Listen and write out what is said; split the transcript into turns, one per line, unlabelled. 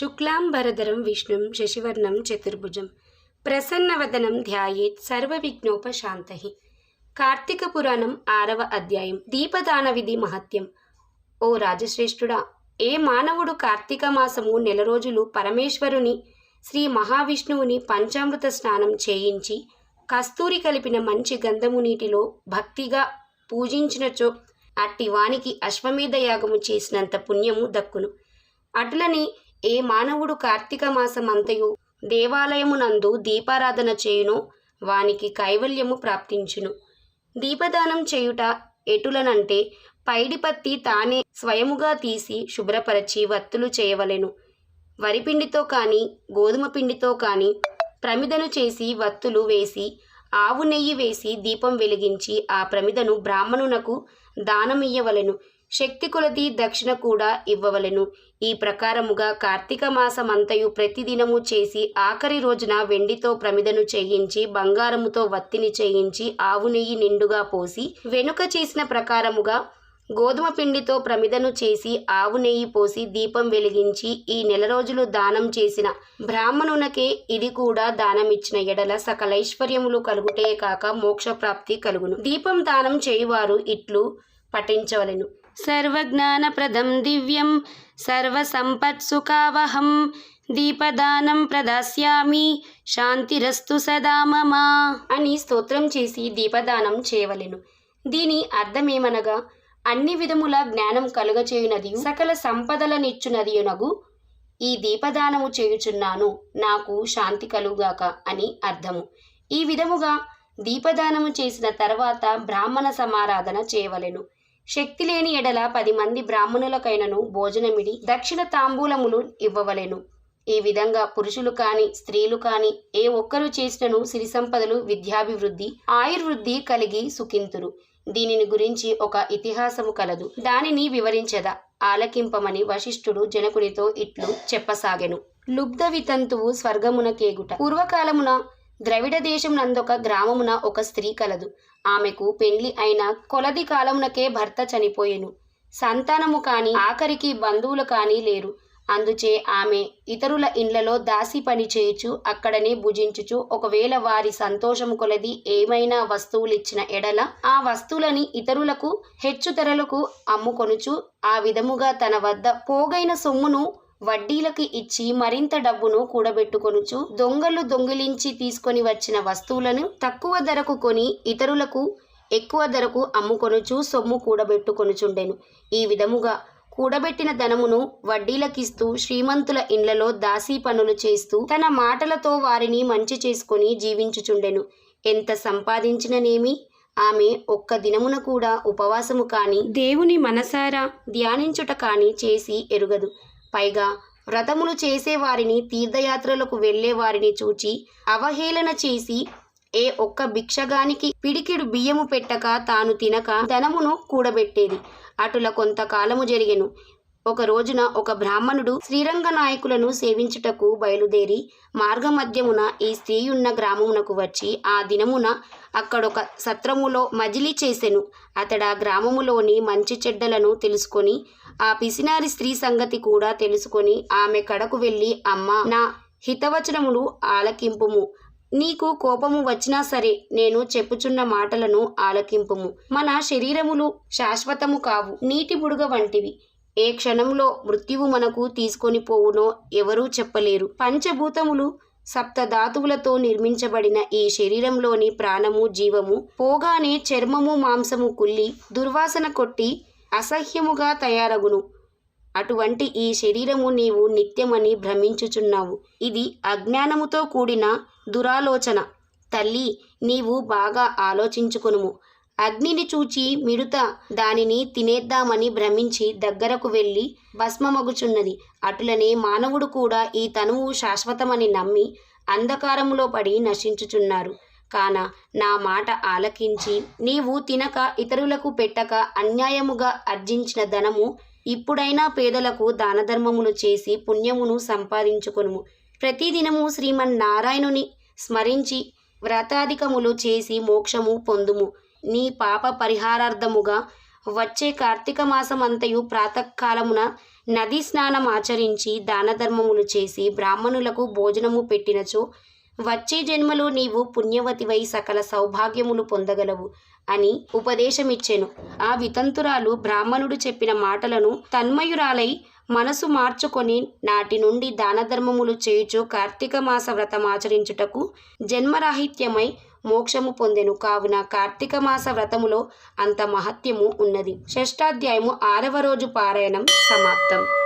శుక్లాంబరధరం విష్ణుం శశివర్ణం చతుర్భుజం. ప్రసన్నవదనం ధ్యాయేత్ సర్వవిఘ్నోపశాంతహి కార్తీక పురాణం ఆరవ అధ్యాయం. దీపదాన విధి మహత్యం. ఓ రాజశ్రేష్ఠుడా ఏ మానవుడు కార్తీక మాసము నెల రోజులు పరమేశ్వరుని శ్రీ మహావిష్ణువుని పంచామృత స్నానం చేయించి కస్తూరి కలిపిన మంచి గంధము నీటిలో భక్తిగా పూజించినచో అట్టి వానికి అశ్వమేధ యాగము చేసినంత పుణ్యము దక్కును. అటులని ఏ మానవుడు కార్తీక మాసమంతయు దేవాలయమునందు దీపారాధన చేయును వానికి కైవల్యము ప్రాప్తించును. దీపదానం చేయుట ఎటులనంటే పైడిపత్తి తానే స్వయముగా తీసి శుభ్రపరచి వత్తులు చేయవలెను. వరిపిండితో కానీ గోధుమ పిండితో కానీ ప్రమిదను చేసి వత్తులు వేసి ఆవు నెయ్యి వేసి దీపం వెలిగించి ఆ ప్రమిదను బ్రాహ్మణునకు దానమియ్యవలెను. శక్తి కొలది దక్షిణ కూడా ఇవ్వవలెను. ఈ ప్రకారముగా కార్తీక మాసమంతయు ప్రతిదినము చేసి ఆఖరి రోజున వెండితో ప్రమిదను చేయించి బంగారముతో వత్తిని చేయించి ఆవు నెయ్యి నిండుగా పోసి వెనుక చేసిన ప్రకారముగా గోధుమ పిండితో ప్రమిదను చేసి ఆవు నెయ్యి పోసి దీపం వెలిగించి ఈ నెల రోజులు దానం చేసిన బ్రాహ్మణునకే ఇది కూడా దానమిచ్చిన ఎడల సకలైశ్వర్యములు కలుగుటే కాక మోక్షప్రాప్తి కలుగును. దీపం దానం చేయువారు ఇట్లు పఠించవలెను. సర్వజ్ఞానప్రదం దివ్యం సర్వసంపత్సుఖావహం. దీపదానం ప్రదాస్యామి శాంతిరస్తు సదా మమ. అని స్తోత్రం చేసి దీపదానం చేయవలెను. దీని అర్థమేమనగా అన్ని విధముల జ్ఞానం కలుగచేయునది సకల సంపదలనిచ్చునదియునగు ఈ దీపదానము చేయుచున్నాను నాకు శాంతి కలుగాక అని అర్థము. ఈ విధముగా దీపదానము చేసిన తర్వాత బ్రాహ్మణ సమారాధన చేయవలెను. శక్తి లేని ఎడల పది మంది బ్రాహ్మణులకైనను భోజనమిడి దక్షిణ తాంబూలములు ఇవ్వవలెను. ఈ విధంగా పురుషులు కాని స్త్రీలు కాని ఏ ఒక్కరు చేసినను సిరి సంపదలు విద్యాభివృద్ధి ఆయుర్వృద్ధి కలిగి సుఖింతురు. దీనిని గురించి ఒక ఇతిహాసము కలదు. దానిని వివరించదా? ఆలకింపమని వశిష్ఠుడు జనకునితో ఇట్లు చెప్పసాగెను. లుబ్ధ వితంతువు స్వర్గమున కేగుట పూర్వకాలమున ద్రవిడ దేశం నందొక గ్రామమున ఒక స్త్రీ కలదు. ఆమెకు పెండ్లి అయిన కొలది కాలమునకే భర్త చనిపోయెను. సంతానము కాని ఆఖరికి బంధువులు కాని లేరు. అందుచే ఆమె ఇతరుల ఇండ్లలో దాసి పని చేయుచు అక్కడనే భుజించుచు ఒకవేళ వారి సంతోషము కొలది ఏమైనా వస్తువులిచ్చిన ఎడల ఆ వస్తువులని ఇతరులకు హెచ్చుతరలకు అమ్ముకొనుచు ఆ విధముగా తన వద్ద పోగైన సొమ్మును వడ్డీలకి ఇచ్చి మరింత డబ్బును కూడబెట్టుకొనుచు దొంగలు దొంగిలించి తీసుకొని వచ్చిన వస్తువులను తక్కువ ధరకు కొని ఇతరులకు ఎక్కువ ధరకు అమ్ముకొనుచు సొమ్ము కూడబెట్టుకొనుచుండెను. ఈ విధముగా కూడబెట్టిన ధనమును వడ్డీలకిస్తూ శ్రీమంతుల ఇండ్లలో దాసీ పనులు చేస్తూ తన మాటలతో వారిని మంచి చేసుకొని జీవించుచుండెను. ఎంత సంపాదించిననేమి? ఆమె ఒక్క దినమున కూడా ఉపవాసము కాని దేవుని మనసారా ధ్యానించుట కాని చేసి ఎరుగదు. పైగా వ్రతములు చేసేవారిని తీర్థయాత్రలకు వెళ్ళే వారిని చూచి అవహేళన చేసి ఏ ఒక్క భిక్షగానికి పిడికిడు బియ్యము పెట్టక తాను తినక ధనమును కూడబెట్టేది. అటుల కొంతకాలము జరిగెను. ఒక రోజున ఒక బ్రాహ్మణుడు శ్రీరంగ నాయకులను సేవించుటకు బయలుదేరి మార్గమధ్యమున ఈ స్త్రీయున్న గ్రామమునకు వచ్చి ఆ దినమున అక్కడొక సత్రములో మజిలీ చేసెను. అతడా గ్రామములోని మంచి చెడ్డలను తెలుసుకొని ఆ పిసినారి స్త్రీ సంగతి కూడా తెలుసుకొని ఆమె కడకు వెళ్ళి అమ్మ నా హితవచనములు ఆలకింపుము. నీకు కోపము వచ్చినా సరే నేను చెప్పుచున్న మాటలను ఆలకింపుము. మన శరీరములు శాశ్వతము కావు. నీటి బుడుగ వంటివి. ఏ క్షణంలో మృత్యువు మనకు తీసుకొని పోవునో ఎవరూ చెప్పలేరు. పంచభూతములు సప్తధాతువులతో నిర్మించబడిన ఈ శరీరంలోని ప్రాణము జీవము పోగానే చర్మము మాంసము కుల్లి దుర్వాసన కొట్టి అసహ్యముగా తయారగును. అటువంటి ఈ శరీరము నీవు నిత్యమని భ్రమించుచున్నావు. ఇది అజ్ఞానముతో కూడిన దురాలోచన. తల్లి నీవు బాగా ఆలోచించుకునుము. అగ్నిని చూచి మిడుత దానిని తినేద్దామని భ్రమించి దగ్గరకు వెళ్ళి భస్మమగుచున్నది. అటులనే మానవుడు కూడా ఈ తనువు శాశ్వతమని నమ్మి అంధకారములో పడి నశించుచున్నారు. కాన నా మాట ఆలకించి నీవు తినక ఇతరులకు పెట్టక అన్యాయముగా అర్జించిన ధనము ఇప్పుడైనా పేదలకు దానధర్మములు చేసి పుణ్యమును సంపాదించుకొనుము. ప్రతిదినము శ్రీమన్నారాయణుని స్మరించి వ్రతాధికములు చేసి మోక్షము పొందుము. నీ పాప పరిహారార్థముగా వచ్చే కార్తీక మాసమంతయు ప్రాతకాలమున నదీ స్నానం ఆచరించి దానధర్మములు చేసి బ్రాహ్మణులకు భోజనము పెట్టినచో వచ్చే జన్మలో నీవు పుణ్యవతివై సకల సౌభాగ్యములు పొందగలవు అని ఉపదేశమిచ్చెను. ఆ వితంతురాలు బ్రాహ్మణుడు చెప్పిన మాటలను తన్మయురాలై మనసు మార్చుకొని నాటి నుండి దానధర్మములు చేయుచు కార్తీక మాస వ్రతం ఆచరించుటకు జన్మరాహిత్యమై మోక్షము పొందెను. కావున కార్తీక మాస వ్రతములో అంత మహత్యము ఉన్నది. షష్టాధ్యాయము ఆరవ రోజు పారాయణం సమాప్తం.